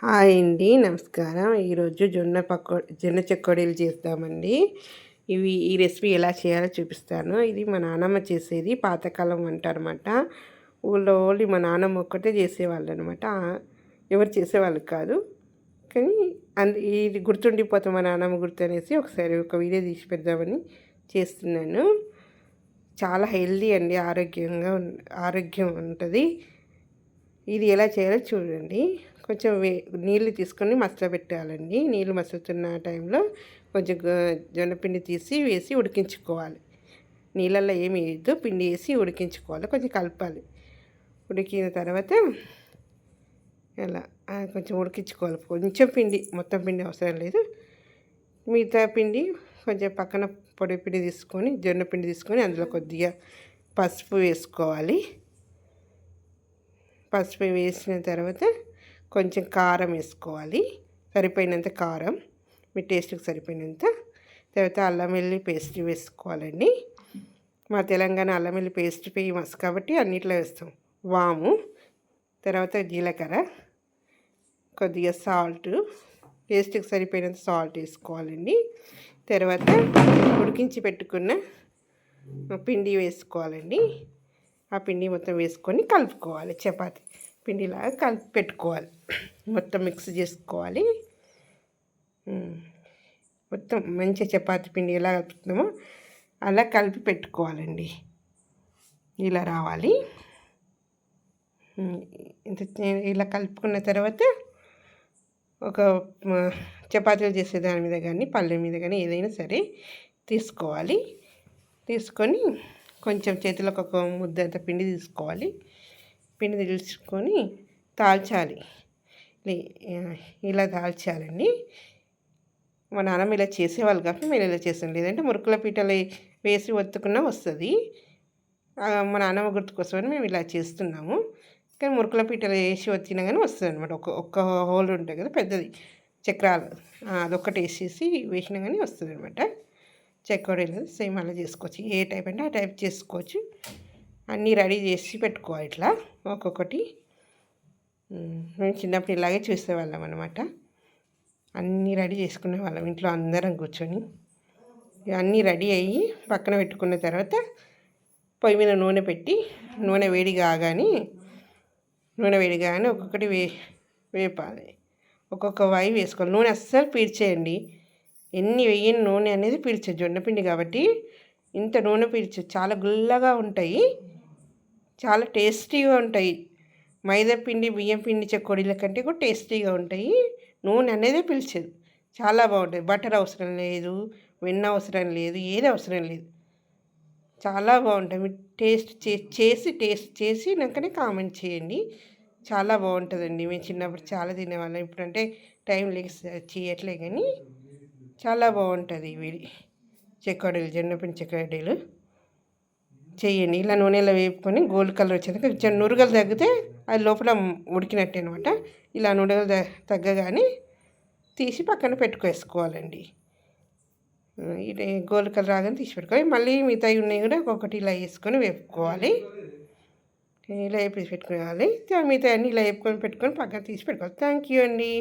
Hi అండి నమస్కారం. ఈరోజు జొన్న పక్కో జొన్న చెక్కోడీలు చేస్తామండి ఇవి ఈ రెసిపీ ఎలా చేయాలో చూపిస్తాను. ఇది మా నాన్నమ్మ చేసేది పాతకాలం వంట అనమాట ఊళ్ళో ఓన్లీ మా నాన్నమ్మ ఒక్కటే చేసేవాళ్ళు అనమాట ఎవరు చేసేవాళ్ళు కాదు. కానీ అందు ఇది గుర్తుండిపోతాం మా నాన్నమ్మ గుర్తు అనేసి ఒకసారి ఒక వీడియో తీసి పెడదామని చేస్తున్నాను. చాలా హెల్దీ అండి ఆరోగ్యంగా ఆరోగ్యం ఉంటుంది. ఇది ఎలా చేయాలో చూడండి. కొంచెం వే నీళ్ళు తీసుకొని మసలబెట్టాలండి నీళ్ళు మసులుతున్న టైంలో కొంచెం జొన్నపిండి తీసి వేసి ఉడికించుకోవాలి. నీళ్ళల్లో ఏమి వేయద్దు. పిండి వేసి ఉడికించుకోవాలి. కొంచెం కలపాలి. ఉడికిన తర్వాత ఎలా కొంచెం ఉడికించుకోవాలి. కొంచెం పిండి మొత్తం పిండి అవసరం లేదు. మిగతా పిండి కొంచెం పక్కన పొడి పిండి తీసుకొని జొన్న పిండి తీసుకొని అందులో కొద్దిగా పసుపు వేసుకోవాలి. పసుపు వేసిన తర్వాత కొంచెం కారం వేసుకోవాలి. సరిపోయినంత కారం మీ టేస్ట్కి సరిపోయినంత. తర్వాత అల్లం వెల్లి పేస్ట్ వేసుకోవాలండి. మా తెలంగాణ అల్లం వెల్లి పేస్ట్ ఫేమస్ కాబట్టి అన్నిట్లో వేస్తాం. వాము తర్వాత జీలకర్ర కొద్దిగా సాల్ట్ టేస్ట్కి సరిపోయినంత సాల్ట్ వేసుకోవాలండి. తర్వాత ఉడికించి పెట్టుకున్న పిండి వేసుకోవాలండి. ఆ పిండి మొత్తం వేసుకొని కలుపుకోవాలి. చపాతి పిండిలాగా కలిపి పెట్టుకోవాలి. మొత్తం మిక్స్ చేసుకోవాలి. మొత్తం మంచి చపాతి పిండి ఎలా కలుపుతున్నామో అలా కలిపి పెట్టుకోవాలండి. ఇలా రావాలి. ఇంత ఇలా కలుపుకున్న తర్వాత ఒక చపాతీలు చేసే దాని మీద కానీ పల్లె మీద కానీ ఏదైనా సరే తీసుకోవాలి. తీసుకొని కొంచెం చేతిలోకి ఒక ముద్ద అంత పిండి తీసుకోవాలి. పిండి తీసుకొని తాల్చాలి. ఇలా దాల్చాలండి మా నాన్నమ్మ ఇలా చేసేవాళ్ళు కాబట్టి మేము ఇలా చేసాం లేదంటే మురుకుల పీటలు వేసి ఒత్తుకున్నా వస్తుంది. మా నాన్నమ్మ గుర్తు కోసమని మేము ఇలా చేస్తున్నాము. కానీ మురుకుల పీటలు వేసి వచ్చినా కానీ వస్తుంది అనమాట ఒక ఒక్క హోల్ ఉంటుంది కదా పెద్దది. చక్రాలు. అదొక్కటి వేసేసి వేసినా కానీ వస్తుంది అనమాట చెక్కడీలు సేమ్ అలా చేసుకోవచ్చు. ఏ టైప్ అంటే ఆ టైప్ చేసుకోవచ్చు. అన్నీ రెడీ చేసి పెట్టుకోవాలి ఇట్లా. ఒక్కొక్కటి. మేము. చిన్నప్పుడు ఇలాగే చూసేవాళ్ళం అనమాట అన్నీ రెడీ చేసుకునే వాళ్ళం. ఇంట్లో అందరం కూర్చొని. ఇక అన్నీ రెడీ అయ్యి పక్కన పెట్టుకున్న తర్వాత పొయ్యి మీద నూనె పెట్టి నూనె వేడి కాగానే నూనె వేడి కాగానే ఒక్కొక్కటి వే వేపాలి. ఒక్కొక్క వాయి వేసుకోవాలి. నూనె అస్సలు పీడ్చేయండి ఎన్ని వెయ్యిన నూనె అనేది పీల్చే జొన్నపిండి కాబట్టి ఇంత నూనె పీల్చదు చాలా గుల్లగా ఉంటాయి. చాలా టేస్టీగా ఉంటాయి. మైదా పిండి బియ్యం పిండి చెక్కోడీల కంటే కూడా టేస్టీగా ఉంటాయి. నూనె అనేది పిలిచేది. చాలా బాగుంటుంది బటర్ అవసరం లేదు వెన్న అవసరం లేదు ఏది అవసరం లేదు. చాలా బాగుంటుంది మీరు టేస్ట్ చే- చేసి టేస్ట్ చేసి నాకనే కామెంట్ చేయండి. చాలా బాగుంటుందండి. మేము చిన్నప్పుడు చాలా తినేవాళ్ళం. ఇప్పుడంటే టైం లేక చేయట్లే కానీ చాలా బాగుంటుంది ఇవి. చెక్కడీలు జొన్నపిండి చెక్కడీలు. చేయండి ఇలా నూనెలో వేపుకొని గోల్డ్ కలర్ వచ్చింది కొంచెం తగ్గితే అది లోపల ఉడికినట్టే అనమాట ఇలా నురుగలు తగ్గగానే తీసి పక్కన పెట్టుకేసుకోవాలండి. ఇది గోల్డ్ కలర్ రాగానే తీసి పెట్టుకోవాలి మళ్ళీ మిగతాయి ఉన్నాయి కూడా ఒక్కొక్కటి ఇలా వేసుకొని వేపుకోవాలి. ఇలా వేపేసి పెట్టుకోవాలి. మిగతా అన్నీ ఇలా వేపుకొని పెట్టుకొని పక్కన తీసి పెట్టుకోవాలి. థ్యాంక్ యూ అండి.